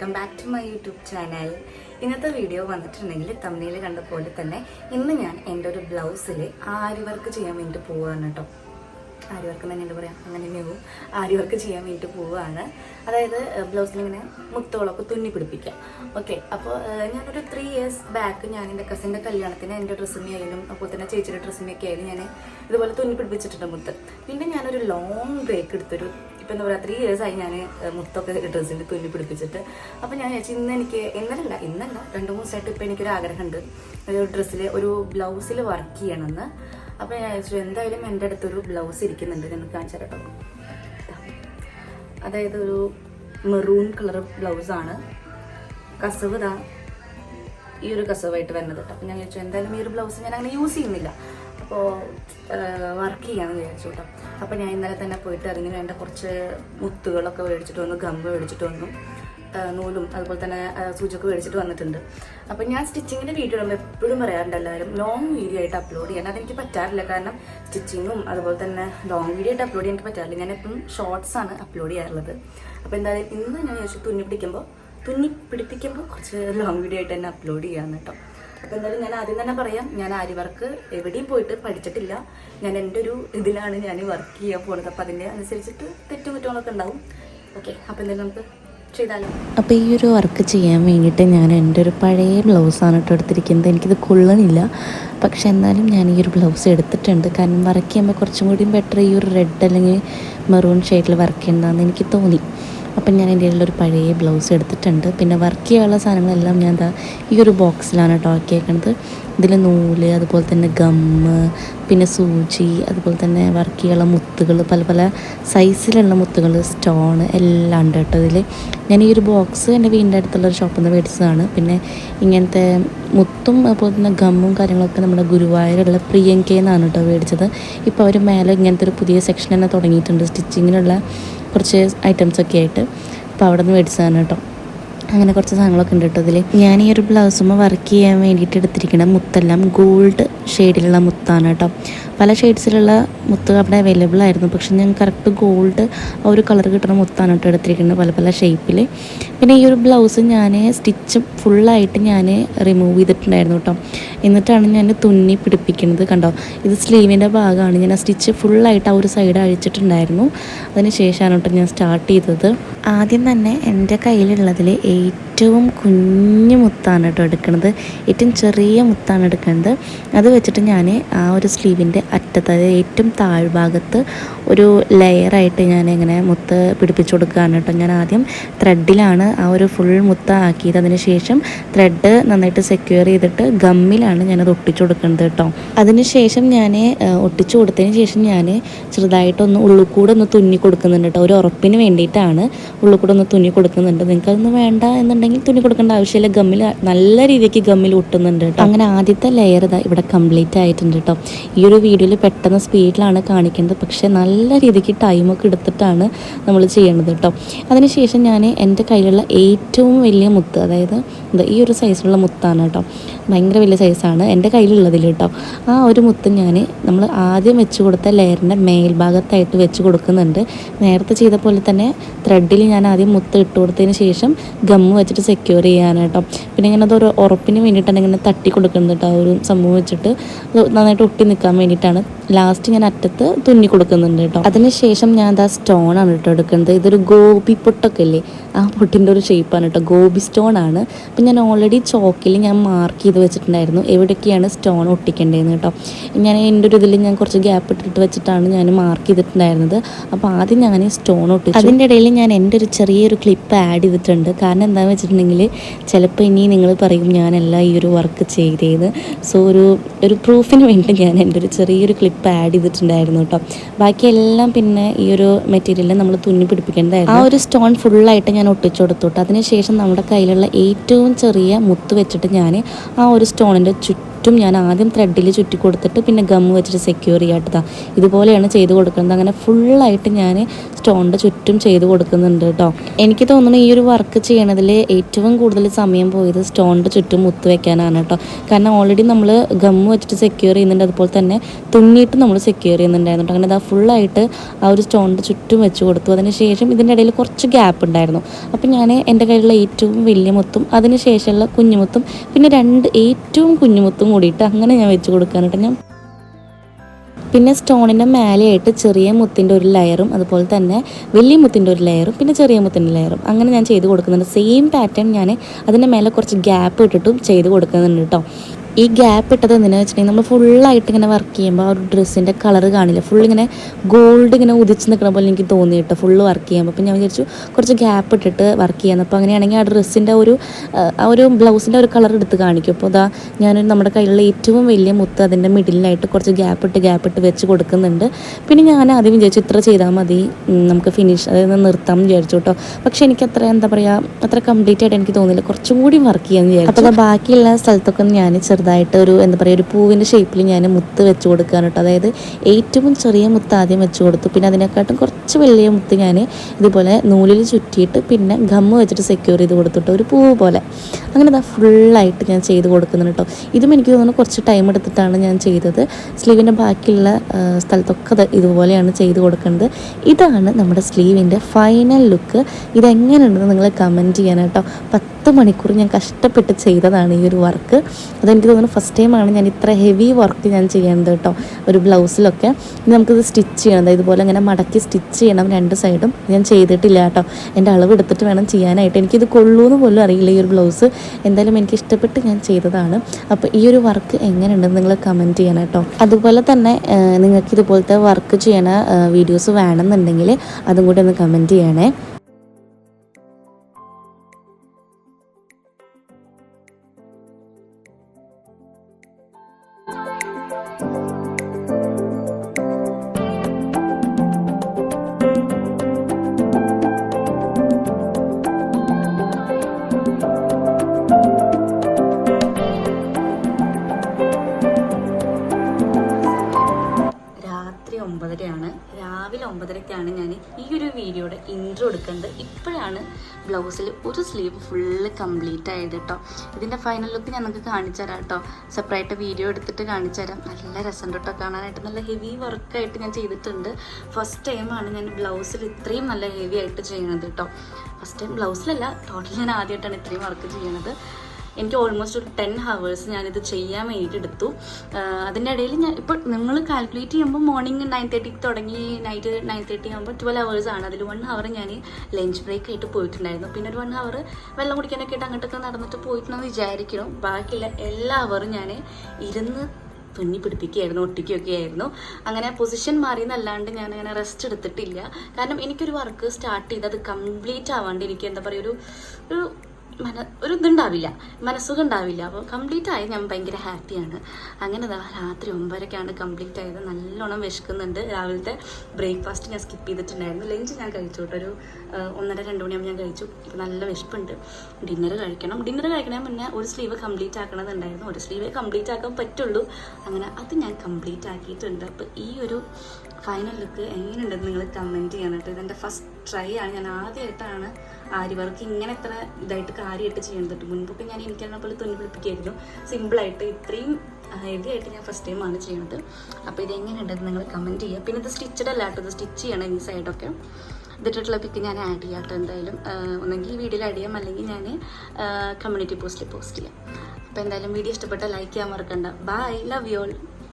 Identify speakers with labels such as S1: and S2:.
S1: Welcome back to my YouTube channel. ഇന്നത്തെ video വന്നിട്ടുണ്ടെങ്കിൽ തമിഴിൽ കണ്ട പോലെ തന്നെ ഇന്ന് ഞാൻ എന്റെ ഒരു ബ്ലൗസിൽ ആരി വർക്ക് ചെയ്യാൻ വേണ്ടി പോവുകയാണ് കേട്ടോ. ആരി വർക്ക് തന്നെ എന്താ പറയുക അങ്ങനെ തന്നെ പോകും ആരി വർക്ക് ചെയ്യാൻ വേണ്ടി പോവുകയാണ് അതായത് ബ്ലൗസിൽ ഇങ്ങനെ മുത്തുകളൊക്കെ തുന്നി പിടിപ്പിക്കാം ഓക്കെ അപ്പോൾ ഞാനൊരു ത്രീ ഇയേഴ്സ് ബാക്ക് ഞാൻ എന്റെ കസിന്റെ കല്യാണത്തിന് എന്റെ ഡ്രസ്സിനെ ആയാലും അപ്പോൾ തന്നെ ചേച്ചിയുടെ ഡ്രസ്സിനെയൊക്കെ ആയാലും ഞാൻ ഇതുപോലെ തുന്നി പിടിപ്പിച്ചിട്ടുണ്ട് മുത്ത്. പിന്നെ ഞാനൊരു ലോങ് ബ്രേക്ക് എടുത്തൊരു ഇപ്പം എന്താ പറയുക ത്രീ ഇയേഴ്സ് ആയി ഞാൻ മുത്തൊക്കെ ഡ്രസ്സിന്റെ തുന്നി പിടിപ്പിച്ചിട്ട്. അപ്പം ഞാൻ വിചാരിച്ചു ഇന്ന് എനിക്ക് ഇന്നലല്ല ഇന്നല്ല രണ്ട് മൂന്ന് ദിവസമായിട്ട് ഇപ്പം എനിക്കൊരു ആഗ്രഹമുണ്ട് ഒരു ഡ്രസ്സിൽ ഒരു ബ്ലൗസിൽ വർക്ക് ചെയ്യണമെന്ന് അപ്പം ഞാൻ വിചാരിച്ചു എന്തായാലും എന്റെ അടുത്തൊരു ബ്ലൗസ് ഇരിക്കുന്നുണ്ട്. നിങ്ങൾക്ക് കാണിച്ചു കേട്ടോ അതായത് ഒരു മെറൂൺ കളർ ബ്ലൗസാണ്. കസവ് ഈ ഒരു കസവായിട്ട് വരുന്നത്. അപ്പോൾ ഞാൻ ചോദിച്ചു എന്തായാലും ഈ ഒരു ബ്ലൗസ് ഞാൻ അങ്ങനെ യൂസ് ചെയ്യുന്നില്ല. അപ്പോൾ വർക്ക് ചെയ്യാമെന്ന് വിചാരിച്ചു കേട്ടോ അപ്പോൾ ഞാൻ ഇന്നലെ തന്നെ പോയിട്ട് അതിന് വേണ്ട കുറച്ച് മുത്തുകളൊക്കെ മേടിച്ചിട്ട് വന്നു ഗമ്പ് മേടിച്ചിട്ട് വന്നു. നൂലും അതുപോലെ തന്നെ സൂചിയൊക്കെ മേടിച്ചിട്ട് വന്നിട്ടുണ്ട്. അപ്പം ഞാൻ സ്റ്റിച്ചിങ്ങിന്റെ വീഡിയോ നമ്മൾ എപ്പോഴും പറയാറുണ്ട് എല്ലാവരും ലോങ് വീഡിയോ ആയിട്ട് അപ്ലോഡ് ചെയ്യാൻ. അതെനിക്ക് പറ്റാറില്ല. കാരണം സ്റ്റിച്ചിങ്ങും അതുപോലെ തന്നെ ലോങ് വീഡിയോ ആയിട്ട് അപ്ലോഡ് ചെയ്യാൻ എനിക്ക് പറ്റാറില്ല. ഞാൻ എപ്പോഴും ഷോർട്സ് ആണ് അപ്ലോഡ് ചെയ്യാറുള്ളത്. അപ്പോൾ എന്തായാലും ഇന്ന് ഞാൻ ചോദിച്ചു തുന്നി പിടിക്കുമ്പോൾ തുന്നി പിടിപ്പിക്കുമ്പോൾ കുറച്ച് ലോങ് വീഡിയോ ആയിട്ട് തന്നെ അപ്ലോഡ് ചെയ്യാമെന്ന് കേട്ടോ. അപ്പോൾ എന്തായാലും ഞാൻ ആദ്യം തന്നെ പറയാം ഞാൻ ആരി വർക്ക് എവിടെയും പോയിട്ട് പഠിച്ചിട്ടില്ല. ഞാൻ എന്റെ ഒരു ഇതിലാണ് ഞാൻ വർക്ക് ചെയ്യാൻ പോകുന്നത് അപ്പോൾ അതിന്റെ അനുസരിച്ചിട്ട് തെറ്റും കുറ്റങ്ങളൊക്കെ ഉണ്ടാവും. ഓക്കെ അപ്പോൾ എന്തായാലും നമുക്ക്
S2: അപ്പോൾ ഈ ഒരു വർക്ക് ചെയ്യാൻ വേണ്ടിയിട്ട് ഞാൻ എന്റെ ഒരു പഴയ ബ്ലൗസാണ് കേട്ടോ എടുത്തിരിക്കുന്നത്. എനിക്കിത് കൊള്ളണില്ല. പക്ഷെ എന്നാലും ഞാൻ ഈ ഒരു ബ്ലൗസ് എടുത്തിട്ടുണ്ട്. കാരണം വർക്ക് ചെയ്യുമ്പോൾ കുറച്ചും കൂടി ബെറ്റർ ഈ ഒരു റെഡ് അല്ലെങ്കിൽ മെറൂൺ ഷെയ്ഡിൽ വർക്ക് ചെയ്യേണ്ടതെന്ന് എനിക്ക് തോന്നി. അപ്പം ഞാൻ എന്റെ ഒരു പഴയ ബ്ലൗസ് എടുത്തിട്ടുണ്ട്. പിന്നെ വർക്ക് ചെയ്യാനുള്ള സാധനങ്ങളെല്ലാം ഞാൻ എന്താ ഈ ഒരു ബോക്സിലാണ് കേട്ടോ ആക്കിയേക്കണത്. ഇതിൽ നൂൽ അതുപോലെ തന്നെ ഗമ്മ് പിന്നെ സൂചി അതുപോലെ തന്നെ വർക്ക് ചെയ്യാനുള്ള മുത്തുകൾ പല പല സൈസിലുള്ള മുത്തുകൾ സ്റ്റോൺ എല്ലാം ഉണ്ട് കേട്ടോ ഇതിൽ ഞാൻ ഈ ഒരു ബോക്സ് എന്റെ വീടിന്റെ അടുത്തുള്ള ഒരു ഷോപ്പിൽ നിന്ന് മേടിച്ചതാണ്. പിന്നെ ഇങ്ങനത്തെ മുത്തും അതുപോലെ തന്നെ ഗമ്മും കാര്യങ്ങളൊക്കെ നമ്മുടെ ഗുരുവായൂരുള്ള പ്രിയങ്കയെന്നാണ് കേട്ടോ മേടിച്ചത്. ഇപ്പോൾ അവർ മേലെ ഇങ്ങനത്തെ ഒരു പുതിയ സെക്ഷൻ തന്നെ തുടങ്ങിയിട്ടുണ്ട്. സ്റ്റിച്ചിങ്ങിനുള്ള കുറച്ച് ഐറ്റംസൊക്കെ ആയിട്ട്. അപ്പോൾ അവിടെ നിന്ന് മേടിച്ചതാണ് കേട്ടോ. അങ്ങനെ കുറച്ച് സാധനങ്ങളൊക്കെ ഉണ്ട് കേട്ടോ അതിൽ ഞാൻ ഈ ഒരു ബ്ലൗസുമ്പോൾ വർക്ക് ചെയ്യാൻ വേണ്ടിയിട്ട് എടുത്തിരിക്കുന്ന മുത്തെല്ലാം ഗോൾഡ് ഷെയ്ഡിലുള്ള മുത്താണ് കേട്ടോ. പല ഷെയ്ഡ്സിലുള്ള മുത്ത് അവിടെ അവൈലബിൾ ആയിരുന്നു. പക്ഷെ ഞാൻ കറക്റ്റ് ഗോൾഡ് ആ ഒരു കളർ കിട്ടുന്ന മുത്താണ് കേട്ടോ എടുത്തിരിക്കുന്നത് പല പല ഷേപ്പിൽ പിന്നെ ഈ ഒരു ബ്ലൗസ് ഞാൻ സ്റ്റിച്ച് ഫുള്ളായിട്ട് ഞാൻ റിമൂവ് ചെയ്തിട്ടുണ്ടായിരുന്നു കേട്ടോ. എന്നിട്ടാണ് ഞാൻ തുന്നി പിടിപ്പിക്കുന്നത് കണ്ടോ. ഇത് സ്ലീവിന്റെ ഭാഗമാണ്. ഞാൻ ആ സ്റ്റിച്ച് ഫുള്ളായിട്ട് ആ ഒരു സൈഡ് അഴിച്ചിട്ടുണ്ടായിരുന്നു. അതിന് ശേഷമാണ് കേട്ടോ ഞാൻ സ്റ്റാർട്ട് ചെയ്തത്. ആദ്യം തന്നെ എന്റെ കയ്യിലുള്ളതിൽ ഏറ്റവും കുഞ്ഞു മുത്താണ് കേട്ടോ എടുക്കുന്നത്. ഏറ്റവും ചെറിയ മുത്താണ് എടുക്കുന്നത്. അത് വെച്ചിട്ട് ഞാൻ ആ ഒരു സ്ലീവിന്റെ അറ്റത്ത് അതായത് ഏറ്റവും താഴ്ഭാഗത്ത് ഒരു ലെയറായിട്ട് ഞാൻ ഇങ്ങനെ മുത്ത് പിടിപ്പിച്ചു കൊടുക്കുകയാണ് കേട്ടോ. ഞാൻ ആദ്യം ത്രെഡിലാണ് ആ ഒരു ഫുൾ മുത്ത ആക്കിയത്. അതിന് ശേഷം ത്രെഡ് നന്നായിട്ട് സെക്യൂർ ചെയ്തിട്ട് ഗമ്മിലാണ് ഞാനത് ഒട്ടിച്ചു കൊടുക്കുന്നത് കേട്ടോ. അതിനുശേഷം ഞാൻ ഒട്ടിച്ചു കൊടുത്തതിന് ശേഷം ഞാൻ ചെറുതായിട്ടൊന്ന് ഉള്ളിക്കൂടെ ഒന്ന് തുന്നി കൊടുക്കുന്നുണ്ട് കേട്ടോ. ഒരു ഉറപ്പിന് വേണ്ടിയിട്ടാണ് ഉള്ളിക്കൂടെ ഒന്ന് തുന്നി കൊടുക്കുന്നുണ്ട്. നിങ്ങൾക്ക് അതൊന്നും വേണ്ട എന്നുണ്ടെങ്കിൽ തുന്നി കൊടുക്കേണ്ട ആവശ്യമില്ല. ഗമ്മിൽ നല്ല രീതിക്ക് ഗമ്മിൽ ഒട്ടുന്നുണ്ട് കേട്ടോ. അങ്ങനെ ആദ്യത്തെ ലെയർ ഇവിടെ കംപ്ലീറ്റ് ആയിട്ടുണ്ട് കേട്ടോ ഈ ഒരു വീഡിയോയിൽ പെട്ടെന്ന് സ്പീഡിലാണ് കാണിക്കുന്നത്. പക്ഷേ നല്ല രീതിക്ക് ടൈമൊക്കെ എടുത്തിട്ടാണ് നമ്മൾ ചെയ്യേണ്ടത് കേട്ടോ അതിനുശേഷം ഞാൻ എന്റെ കയ്യിലുള്ള ഏറ്റവും വലിയ മുത്ത് അതായത് ഈ ഒരു സൈസിലുള്ള മുത്താണ് കേട്ടോ ഭയങ്കര വലിയ സൈസാണ് എന്റെ കയ്യിലുള്ളതിൽ കേട്ടോ ആ ഒരു മുത്ത് ഞാൻ നമ്മൾ ആദ്യം വെച്ച് കൊടുത്ത ലെയറിന്റെ മേൽഭാഗത്തായിട്ട് വെച്ച് കൊടുക്കുന്നുണ്ട്. നേരത്തെ ചെയ്ത പോലെ തന്നെ ത്രെഡിൽ ഞാൻ ആദ്യം മുത്ത് ഇട്ട് കൊടുത്തതിന് ശേഷം ഗമ്മ് വെച്ചിട്ട് സെക്യൂർ ചെയ്യാനാണ് പിന്നെ ഇങ്ങനെ അതൊരു ഉറപ്പിന് വേണ്ടിയിട്ടാണ് ഇങ്ങനെ തട്ടി കൊടുക്കുന്നത് കേട്ടോ ആ ഒരു സംഭവം വെച്ചിട്ട് അത് നന്നായിട്ട് ഒട്ടി നിൽക്കാൻ വേണ്ടിയിട്ടാണ്. ലാസ്റ്റ് ഞാൻ അറ്റത്ത് തുന്നി കൊടുക്കുന്നുണ്ട് കേട്ടോ അതിനുശേഷം ഞാൻ ദാ സ്റ്റോൺ ആണ് കേട്ടോ എടുക്കുന്നത്. ഇതൊരു ഗോപി പൊട്ടൊക്കെ ഇല്ലേ ആ പൊട്ടിന്റെ ഒരു ഷേപ്പാണ് കേട്ടോ ഗോപി സ്റ്റോൺ ആണ്. അപ്പം ഞാൻ ഓൾറെഡി ചോക്കിൽ ഞാൻ മാർക്ക് ചെയ്ത് വെച്ചിട്ടുണ്ടായിരുന്നു. എവിടെയൊക്കെയാണ് സ്റ്റോൺ ഒട്ടിക്കേണ്ടതെന്ന് കേട്ടോ ഞാൻ എന്റെ ഒരു ഇതിൽ ഞാൻ കുറച്ച് ഗ്യാപ്പ് ഇട്ടിട്ട് വെച്ചിട്ടാണ് ഞാൻ മാർക്ക് ചെയ്തിട്ടുണ്ടായിരുന്നത്. അപ്പോൾ ആദ്യം ഞാൻ സ്റ്റോൺ ഒട്ടി അതിന്റെ ഇടയിൽ ഞാൻ എന്റെ ഒരു ചെറിയൊരു ക്ലിപ്പ് ആഡ് ചെയ്തിട്ടുണ്ട്. കാരണം എന്താണെന്ന് വെച്ചിട്ടുണ്ടെങ്കിൽ ചിലപ്പോൾ ഇനി നിങ്ങൾ പറയും ഞാനല്ല ഈ ഒരു വർക്ക് ചെയ്തേന്ന്. സോ ഒരു ഒരു പ്രൂഫിന് വേണ്ടി ഞാൻ എന്റെ ഒരു ചെറിയൊരു ക്ലിപ്പ് ആഡ് ചെയ്തിട്ടുണ്ടായിരുന്നു കേട്ടോ ബാക്കിയെല്ലാം പിന്നെ ഈ ഒരു മെറ്റീരിയൽ നമ്മൾ തുന്നി പിടിപ്പിക്കേണ്ടതായിരുന്നു. ആ ഒരു സ്റ്റോൺ ഫുള്ളായിട്ട് ഞാൻ ഒട്ടിച്ചു കൊടുത്തു കേട്ടോ അതിനുശേഷം നമ്മുടെ കയ്യിലുള്ള ഏറ്റവും ചെറിയ മുത്ത് വെച്ചിട്ട് ഞാൻ ആ ഒരു സ്റ്റോണിന്റെ ചുറ്റും ചുറ്റും ഞാൻ ആദ്യം ത്രെഡിൽ ചുറ്റി കൊടുത്തിട്ട് പിന്നെ ഗം വെച്ചിട്ട് സെക്യൂർ ചെയ്യാട്ടതാ. ഇതുപോലെയാണ് ചെയ്ത് കൊടുക്കുന്നത്. അങ്ങനെ ഫുള്ളായിട്ട് ഞാൻ സ്റ്റോണിന്റെ ചുറ്റും ചെയ്ത് കൊടുക്കുന്നുണ്ട് കേട്ടോ എനിക്ക് തോന്നുന്നു ഈ ഒരു വർക്ക് ചെയ്യണതിൽ ഏറ്റവും കൂടുതൽ സമയം പോയത് സ്റ്റോണിന്റെ ചുറ്റും മുത്ത് വെക്കാനാണ് കേട്ടോ കാരണം ഓൾറെഡി നമ്മൾ ഗം വെച്ചിട്ട് സെക്യൂർ ചെയ്യുന്നുണ്ട്. അതുപോലെ തന്നെ തുന്നിയിട്ട് നമ്മൾ സെക്യൂർ ചെയ്യുന്നുണ്ടായിരുന്നു കേട്ടോ അങ്ങനെ അതാ ഫുള്ളായിട്ട് ആ ഒരു സ്റ്റോണിന്റെ ചുറ്റും വെച്ച് കൊടുത്തു. അതിന് ശേഷം ഇതിന്റെ ഇടയിൽ കുറച്ച് ഗ്യാപ്പ് ഉണ്ടായിരുന്നു. അപ്പം ഞാൻ എന്റെ കയ്യിലുള്ള ഏറ്റവും വലിയ മുത്തും അതിന് ശേഷമുള്ള കുഞ്ഞുമുത്തും പിന്നെ രണ്ട് ഏറ്റവും കുഞ്ഞുമുത്തും കൂടിയിട്ട് അങ്ങനെ ഞാൻ വെച്ച് കൊടുക്കാനായിട്ട് ഞാൻ പിന്നെ സ്റ്റോണിന്റെ മേലെയായിട്ട് ചെറിയ മുത്തിന്റെ ഒരു ലെയറും അതുപോലെ തന്നെ വലിയ മുത്തിന്റെ ഒരു ലെയറും പിന്നെ ചെറിയ മുത്തിന്റെ ലെയറും അങ്ങനെ ഞാൻ ചെയ്ത് കൊടുക്കുന്നുണ്ട്. സെയിം പാറ്റേൺ ഞാൻ അതിന്റെ മേലെ കുറച്ച് ഗ്യാപ്പ് ഇട്ടിട്ടും ചെയ്ത് കൊടുക്കുന്നുണ്ട് കേട്ടോ. ഈ ഗ്യാപ്പ് ഇട്ടത് എന്തിനാ വെച്ചിട്ടുണ്ടെങ്കിൽ നമ്മൾ ഫുള്ളായിട്ട് ഇങ്ങനെ വർക്ക് ചെയ്യുമ്പോൾ ആ ഒരു ഡ്രസ്സിന്റെ കളർ കാണില്ല. ഫുൾ ഇങ്ങനെ ഗോൾഡ് ഇങ്ങനെ ഉദിച്ച് നിൽക്കണ പോലെ എനിക്ക് തോന്നി കേട്ടോ ഫുള്ള് വർക്ക് ചെയ്യുമ്പോൾ അപ്പം ഞാൻ വിചാരിച്ചു കുറച്ച് ഗ്യാപ്പ് ഇട്ടിട്ട് വർക്ക് ചെയ്യാമെന്ന് അപ്പോൾ അങ്ങനെയാണെങ്കിൽ ആ ഡ്രസ്സിന്റെ ഒരു ആ, ഒരു ബ്ലൗസിന്റെ ഒരു കളർ എടുത്ത് കാണിക്കും. അപ്പോൾ അതാ ഞാൻ നമ്മുടെ കയ്യിലുള്ള ഏറ്റവും വലിയ മുത്ത് അതിന്റെ മിഡിലായിട്ട് കുറച്ച് ഗ്യാപ്പ് ഇട്ട് ഗ്യാപ്പ് ഇട്ട് വെച്ച് കൊടുക്കുന്നുണ്ട്. പിന്നെ ഞാൻ ആദ്യം വിചാരിച്ചു ഇത്ര ചെയ്താൽ മതി. നമുക്ക് ഫിനിഷ് അതായത് നിർത്താം എന്ന് വിചാരിച്ചു കേട്ടോ. പക്ഷേ എനിക്ക് അത്ര എന്താ പറയുക അത്ര കംപ്ലീറ്റ് ആയിട്ട് എനിക്ക് തോന്നിയില്ല. കുറച്ചും കൂടി വർക്ക് ചെയ്യാമെന്ന് വിചാരിച്ചു. അപ്പോൾ ബാക്കിയുള്ള സ്ഥലത്തൊക്കെ ഞാൻ ചെറുതായിട്ട് ഒരു എന്താ പറയുക ഒരു പൂവിന്റെ ഷേപ്പിൽ ഞാൻ മുത്ത് വെച്ച് കൊടുക്കുകയാണ് കേട്ടോ. അതായത് ഏറ്റവും ചെറിയ മുത്ത് ആദ്യം വെച്ച് കൊടുത്തു. പിന്നെ അതിനെക്കാട്ടും കുറച്ച് വലിയ മുത്ത് ഞാൻ ഇതുപോലെ നൂലിൽ ചുറ്റിയിട്ട് പിന്നെ ഗമ്മ് വെച്ചിട്ട് സെക്യൂർ ചെയ്ത് കൊടുത്തിട്ട് ഒരു പൂവ് പോലെ. അങ്ങനെ ഇതാ ഫുള്ളായിട്ട് ഞാൻ ചെയ്ത് കൊടുക്കുന്നുണ്ട് കേട്ടോ. ഇതും എനിക്ക് തോന്നുന്നു കുറച്ച് ടൈം എടുത്തിട്ടാണ് ഞാൻ ചെയ്തത്. സ്ലീവിന്റെ ബാക്കിയുള്ള സ്ഥലത്തൊക്കെ അത് ഇതുപോലെയാണ് ചെയ്ത് കൊടുക്കുന്നത്. ഇതാണ് നമ്മുടെ സ്ലീവിന്റെ ഫൈനൽ ലുക്ക് ഇതെങ്ങനെയുണ്ടെന്ന് നിങ്ങൾ കമന്റ് ചെയ്യാനായിട്ടോ കേട്ടോ. പത്ത് മണിക്കൂർ ഞാൻ കഷ്ടപ്പെട്ട് ചെയ്തതാണ് ഈ ഒരു വർക്ക്. അതെനിക്ക് തോന്നുന്നു ഫസ്റ്റ് ടൈമാണ് ഞാൻ ഇത്ര ഹെവി വർക്ക് ഞാൻ ചെയ്യേണ്ടത് കേട്ടോ. ഒരു ബ്ലൗസിലൊക്കെ. നമുക്കിത് സ്റ്റിച്ച് ചെയ്യണം. ഇതുപോലെ ഇങ്ങനെ മടക്കി സ്റ്റിച്ച് ചെയ്യണം രണ്ട് സൈഡും ഞാൻ ചെയ്തിട്ടില്ല കേട്ടോ. എന്റെ അളവ് എടുത്തിട്ട് വേണം ചെയ്യാനായിട്ട്. എനിക്കിത് കൊള്ളൂന്ന് പോലും അറിയില്ല ഈ ഒരു ബ്ലൗസ്. എന്തായാലും എനിക്ക് ഇഷ്ടപ്പെട്ട് ഞാൻ ചെയ്തതാണ്. അപ്പോൾ ഈ ഒരു വർക്ക് എങ്ങനെയുണ്ടെന്ന് നിങ്ങൾ കമന്റ് ചെയ്യണം കേട്ടോ. അതുപോലെ തന്നെ നിങ്ങൾക്ക് ഇതുപോലത്തെ വർക്ക് ചെയ്യണ വീഡിയോസ് വേണമെന്നുണ്ടെങ്കിൽ അതും കൂടി ഒന്ന് കമന്റ് ചെയ്യണേ.
S1: ഒരു ഇൻട്രോ എടുക്കുന്നത് ഇപ്പോഴാണ് ബ്ലൗസിൽ ഒരു സ്ലീവ് ഫുള്ള് കംപ്ലീറ്റ് ആയത് കേട്ടോ ഇതിന്റെ ഫൈനൽ ലുക്ക് ഞാൻ നിങ്ങൾക്ക് കാണിച്ചു തരാം കേട്ടോ സെപ്പറേറ്റ് വീഡിയോ എടുത്തിട്ട് കാണിച്ചു തരാം. നല്ല രസം കേട്ടോ കാണാനായിട്ട്. നല്ല ഹെവി വർക്കായിട്ട് ഞാൻ ചെയ്തിട്ടുണ്ട്. ഫസ്റ്റ് ടൈമാണ് ഞാൻ ബ്ലൗസിൽ ഇത്രയും നല്ല ഹെവി ആയിട്ട് ചെയ്യണത് കേട്ടോ ഫസ്റ്റ് ടൈം ബ്ലൗസിലല്ല ടോട്ടലി ഞാൻ ആദ്യമായിട്ടാണ് ഇത്രയും വർക്ക് ചെയ്യണത്. എനിക്ക് ഓൾമോസ്റ്റ് ഒരു ടെൻ ഹവേഴ്സ് ഞാനിത് ചെയ്യാൻ വേണ്ടിയിട്ട് എടുത്തു. അതിന്റെ ഇടയിൽ ഞാൻ ഇപ്പോൾ നിങ്ങൾ കാൽക്കുലേറ്റ് ചെയ്യുമ്പോൾ മോർണിംഗ് നയൻ തേർട്ടിക്ക് തുടങ്ങി നൈറ്റ് നയൻ തേർട്ടി ആകുമ്പോൾ ട്വൽവ് ഹവേഴ്സ് ആണ്. അതിൽ വൺ ഹവർ ഞാൻ ലഞ്ച് ബ്രേക്ക് ആയിട്ട് പോയിട്ടുണ്ടായിരുന്നു. പിന്നെ ഒരു വൺ ഹവർ വെള്ളം കുടിക്കാനൊക്കെ ആയിട്ട് അങ്ങോട്ടൊക്കെ നടന്നിട്ട് പോയിട്ടുണ്ടെന്ന് വിചാരിക്കണം ബാക്കിയുള്ള എല്ലാ ഹവറും ഞാൻ ഇരുന്ന് തുന്നി പിടിപ്പിക്കുകയായിരുന്നു ഒട്ടിക്കുകയൊക്കെ ആയിരുന്നു. അങ്ങനെ പൊസിഷൻ മാറി എന്നല്ലാണ്ട് ഞാൻ അങ്ങനെ റെസ്റ്റ് എടുത്തിട്ടില്ല. കാരണം എനിക്കൊരു വർക്ക് സ്റ്റാർട്ട് ചെയ്ത് അത് കംപ്ലീറ്റ് ആവാണ്ട് എനിക്ക് എന്താ പറയുക ഒരു ഒരു മന ഒരു ഇതുണ്ടാവില്ല. മനസ്സുഖം ഉണ്ടാവില്ല അപ്പോൾ കംപ്ലീറ്റ് ആയി ഞാൻ ഭയങ്കര ഹാപ്പിയാണ് അങ്ങനെ രാത്രി ഒമ്പതരക്കാണ് കംപ്ലീറ്റ് ആയത്. നല്ലോണം വിശക്കുന്നുണ്ട്. രാവിലത്തെ ബ്രേക്ക്ഫാസ്റ്റ് ഞാൻ സ്കിപ്പ് ചെയ്തിട്ടുണ്ടായിരുന്നു. ലഞ്ച് ഞാൻ കഴിച്ചു ഒരു ഒന്നര രണ്ട് മണിയാകുമ്പോൾ ഞാൻ കഴിച്ചു. ഇപ്പോൾ നല്ല വിശപ്പുണ്ട്. ഡിന്നർ കഴിക്കണം. ഡിന്നർ കഴിക്കണേ മുന്നേ ഒരു സ്ലീവ് കംപ്ലീറ്റ് ആക്കണമെന്നുണ്ടായിരുന്നു ഒരു സ്ലീവേ കംപ്ലീറ്റ് ആക്കാൻ പറ്റുള്ളൂ. അങ്ങനെ അത് ഞാൻ കംപ്ലീറ്റ് ആക്കിയിട്ടുണ്ട്. അപ്പോൾ ഈ ഒരു ഫൈനൽ ലുക്ക് എങ്ങനെയുണ്ടെന്ന് നിങ്ങൾ കമന്റ് ചെയ്യണം കേട്ടോ. ഇതെന്റെ ഫസ്റ്റ് ട്രൈ ആണ് ഞാൻ ആദ്യമായിട്ടാണ് ആരി വർക്ക് ഇങ്ങനെ എത്ര ഇതായിട്ട് കാര്യമായിട്ട് ചെയ്യുന്നത് മുൻപൊക്കെ ഞാൻ എനിക്കറിഞ്ഞ പോലെ തുന്നി പിടിപ്പിക്കായിരുന്നു സിമ്പിളായിട്ട് ഇത്രയും ഹെവി ആയിട്ട് ഞാൻ ഫസ്റ്റ് ടൈം ആണ് ചെയ്യുന്നത് അപ്പോൾ ഇത് എങ്ങനെയുണ്ടെന്ന് നിങ്ങൾ കമന്റ് ചെയ്യുക. പിന്നെ ഇത് സ്റ്റിച്ചഡ് അല്ല കേട്ടോ. ഇത് സ്റ്റിച്ച് ചെയ്യണം ഈ സൈഡൊക്കെ ഇതിട്ടിട്ടുള്ള പിക്ക് ഞാൻ ആഡ് ചെയ്യാം കേട്ടോ എന്തായാലും. ഒന്നെങ്കിൽ ഈ വീഡിയോയിൽ ആഡ് ചെയ്യാം. അല്ലെങ്കിൽ ഞാൻ കമ്മ്യൂണിറ്റി പോസ്റ്റിൽ പോസ്റ്റ് ചെയ്യാം. അപ്പോൾ എന്തായാലും വീഡിയോ ഇഷ്ടപ്പെട്ടാൽ ലൈക്ക് ചെയ്യാൻ മറക്കണ്ട. Bye love you all